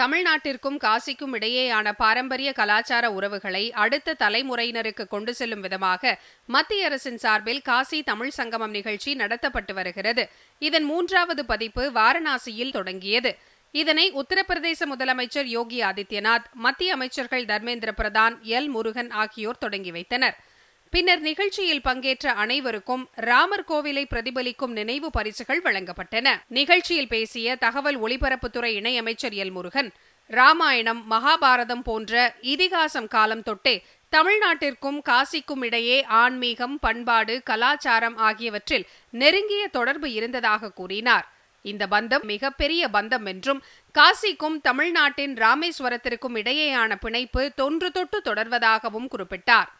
தமிழ்நாட்டிற்கும் காசிக்கும் இடையேயான பாரம்பரிய கலாச்சார உறவுகளை அடுத்த தலைமுறையினருக்கு கொண்டு செல்லும் விதமாக மத்திய அரசின் சார்பில் காசி தமிழ் சங்கமம் நிகழ்ச்சி நடத்தப்பட்டு வருகிறது. இதன் மூன்றாவது பதிப்பு வாரணாசியில் தொடங்கியது. இதனை உத்தரப்பிரதேச முதலமைச்சர் யோகி ஆதித்யநாத் மத்திய அமைச்சர்கள் தர்மேந்திர பிரதான் எல் முருகன் ஆகியோர் தொடங்கி வைத்தனர். பின்னர் நிகழ்ச்சியில் பங்கேற்ற அனைவருக்கும் ராமர் கோவிலை பிரதிபலிக்கும் நினைவு பரிசுகள் வழங்கப்பட்டன. நிகழ்ச்சியில் பேசிய தகவல் ஒலிபரப்புத்துறை இணையமைச்சர் எல் முருகன் ராமாயணம் மகாபாரதம் போன்ற இதிகாசம் காலம் தொட்டே தமிழ்நாட்டிற்கும் காசிக்கும் இடையே ஆன்மீகம் பண்பாடு கலாச்சாரம் ஆகியவற்றில் நெருங்கிய தொடர்பு இருந்ததாக கூறினார். இந்த பந்தம் மிகப்பெரிய பந்தம் என்றும் காசிக்கும் தமிழ்நாட்டின் ராமேஸ்வரத்திற்கும் இடையேயான பிணைப்பு தொன்று தொட்டு தொடர்வதாகவும் குறிப்பிட்டார்.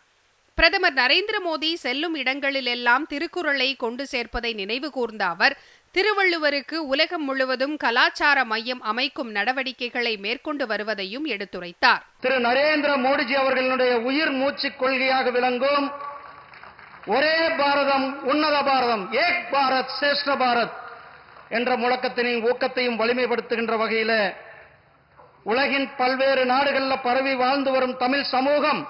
பிரதமர் நரேந்திர மோடி செல்லும் இடங்களிலெல்லாம் திருக்குறளை கொண்டு சேர்ப்பதை நினைவு கூர்ந்த அவர் திருவள்ளுவருக்கு உலகம் முழுவதும் கலாச்சார மையம் அமைக்கும் நடவடிக்கைகளை மேற்கொண்டு வருவதையும் எடுத்துரைத்தார். திரு நரேந்திர மோடிஜி அவர்களுடைய உயிர் மூச்சு கொள்கையாக விளங்கும். ஒரே பாரதம் உன்னத பாரதம் ஏக் பாரத் சிரேஷ்ட பாரத் என்ற முழக்கத்தினையும் ஊக்கத்தையும் வலிமைப்படுத்துகின்ற வகையில உலகின் பல்வேறு நாடுகளில் பரவி வாழ்ந்து வரும் தமிழ் சமூகம்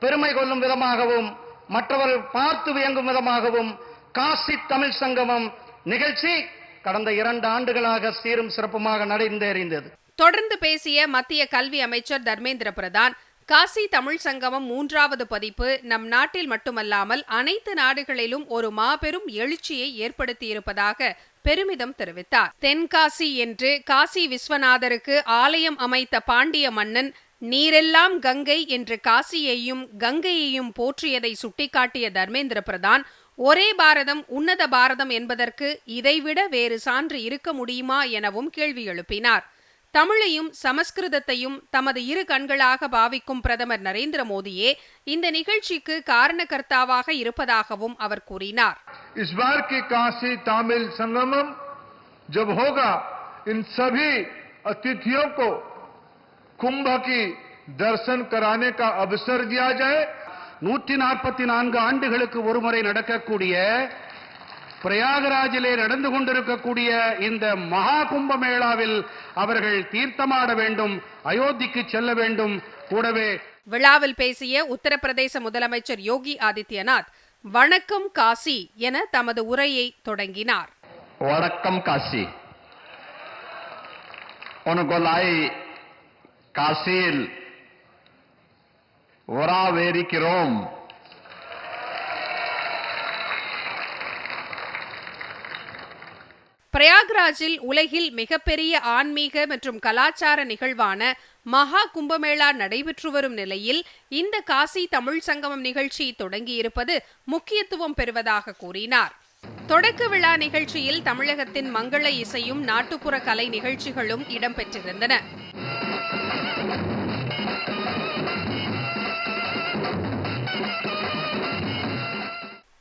பெருமை கொள்ளும் விதமாகவும் மற்றவர்கள் பார்த்து வியங்கும் விதமாகவும் காசி தமிழ் சங்கமம் நிகழ்ச்சி கடந்த இரண்டு ஆண்டுகளாக சீரும் சிறப்புமாக நடந்தேறிந்தது. தொடர்ந்து பேசிய மத்திய கல்வி அமைச்சர் தர்மேந்திர பிரதான் காசி தமிழ் சங்கமம் மூன்றாவது பதிப்பு நம் நாட்டில் மட்டுமல்லாமல் அனைத்து நாடுகளிலும் ஒரு மாபெரும் எழுச்சியை ஏற்படுத்தியிருப்பதாக பெருமிதம் தெரிவித்தார். தென்காசி என்று காசி விஸ்வநாதருக்கு ஆலயம் அமைத்த பாண்டிய மன்னன் நீரெல்லாம் கங்கை என்று காசியையும் கங்கையையும் போற்றியதை சுட்டிக்காட்டிய தர்மேந்திர பிரதான் ஒரே பாரதம் உன்னத பாரதம் என்பதற்கு இதைவிட வேறு சான்று இருக்க முடியுமா எனவும் கேள்வி எழுப்பினார் தமிழையும் சமஸ்கிருதத்தையும் தமது இரு கண்களாக பாவிக்கும் பிரதமர் நரேந்திர மோடியே இந்த நிகழ்ச்சிக்கு காரணகர்த்தாவாக இருப்பதாகவும் அவர் கூறினார் इस बार की काशी तमिल संगमम जब होगा इन सभी अतिथियों को कुंभ की दर्शन कराने का अवसर दिया जाए நூற்றி நாற்பத்தி நான்கு ஆண்டுகளுக்கு ஒருமுறை நடக்கக்கூடிய பிரயாகராஜிலே நடந்து கொண்டிருக்கக்கூடிய இந்த மகா கும்ப மேளாவில் அவர்கள் தீர்த்தமாட வேண்டும் அயோத்திக்கு செல்ல வேண்டும் கூடவே விழாவில் பேசிய உத்தரப்பிரதேச முதலமைச்சர் யோகி ஆதித்யநாத் வணக்கம் காசி என தமது உரையை தொடங்கினார் வணக்கம் காசி உனக்குள்ளாய் காசியில் வரவேற்கிறோம் பிரயாக்ராஜில் உலகில் மிகப்பெரிய ஆன்மீக மற்றும் கலாச்சார நிகழ்வான மகா கும்பமேளா நடைபெற்று வரும் நிலையில் இந்த காசி தமிழ் சங்கமம் நிகழ்ச்சி தொடங்கியிருப்பது முக்கியத்துவம் பெறுவதாக கூறினார். தொடக்க விழா நிகழ்ச்சியில் தமிழகத்தின் மங்கள இசையும் நாட்டுப்புற கலை நிகழ்ச்சிகளும் இடம்பெற்றிருந்தன.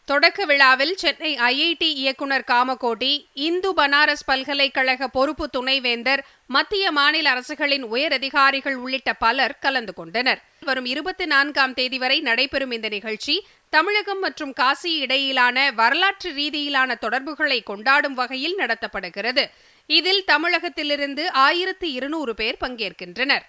தொடக்க விழாவில் சென்னை ஐஐடி இயக்குனர் காமகோடி இந்து பனாரஸ் பல்கலைக்கழக பொறுப்பு துணைவேந்தர் மத்திய மாநில அரசுகளின் உயரதிகாரிகள் உள்ளிட்ட பலர் கலந்து கொண்டனர். வரும் இருபத்தி நான்காம் தேதி வரை நடைபெறும் இந்த நிகழ்ச்சி தமிழகம் மற்றும் காசி இடையிலான வரலாற்று ரீதியிலான தொடர்புகளை கொண்டாடும் வகையில் நடத்தப்படுகிறது. இதில் தமிழகத்திலிருந்து ஆயிரத்து இருநூறு பேர் பங்கேற்கின்றனர்.